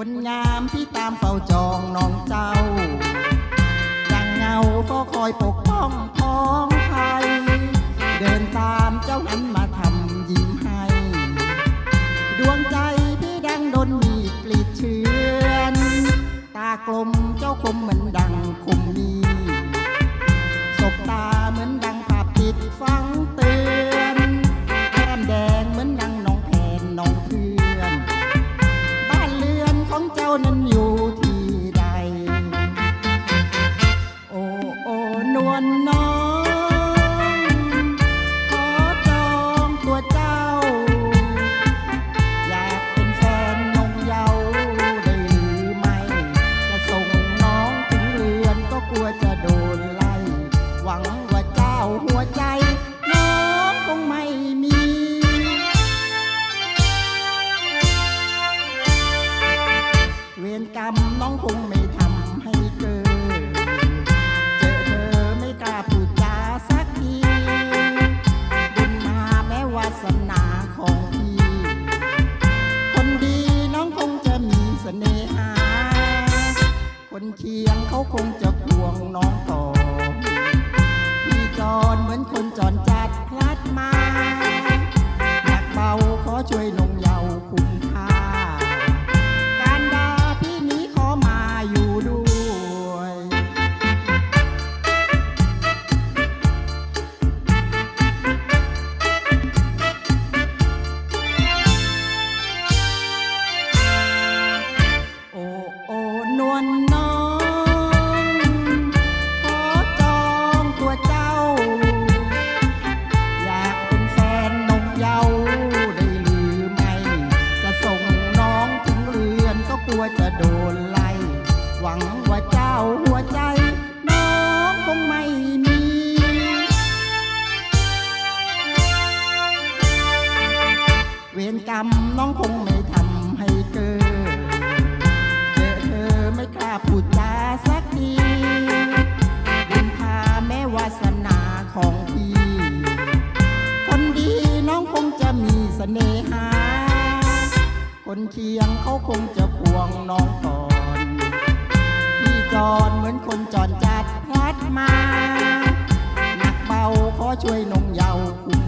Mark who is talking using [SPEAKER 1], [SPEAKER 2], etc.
[SPEAKER 1] คนงามที่ตามเฝ้าจองน้องเจ้า ดังเงาก็คอยปกป้องท้องไทย เดินตามเจ้านั้นมาทำยิ้มให้ ดวงใจพี่ดังดนมีกลีดเชือน ตากลมเจ้าคมเหมือนดังคมมี นน้อง ขอจองตัวเจ้า อยากเป็นแฟนนงเยาได้หรือไม่ จะส่งน้องถึงเรือนก็กลัวจะโดนไล่ หวังว่าเจ้าหัวใจ น้องคงไม่มี เวรกรรมน้องคงไม่ คนเคียงเขาคงจะควงน้องต่อพี่จรเหมือนคนจอรจัดพลัดมาหนักเบาขอช่วยหนงเย น้องคงไม่ทำให้เกิดเจอเธอไม่กล้าพูดจาสักทีบุญพาแม้วาสนาของพี่ คนดีน้องคงจะมีเสน่หา คนเคียงเขาคงจะควงน้องก่อนพี่จอรเหมือนคนจอรจัดพลัดมา หนักเบาขอช่วยนงเยาว์คุ้ม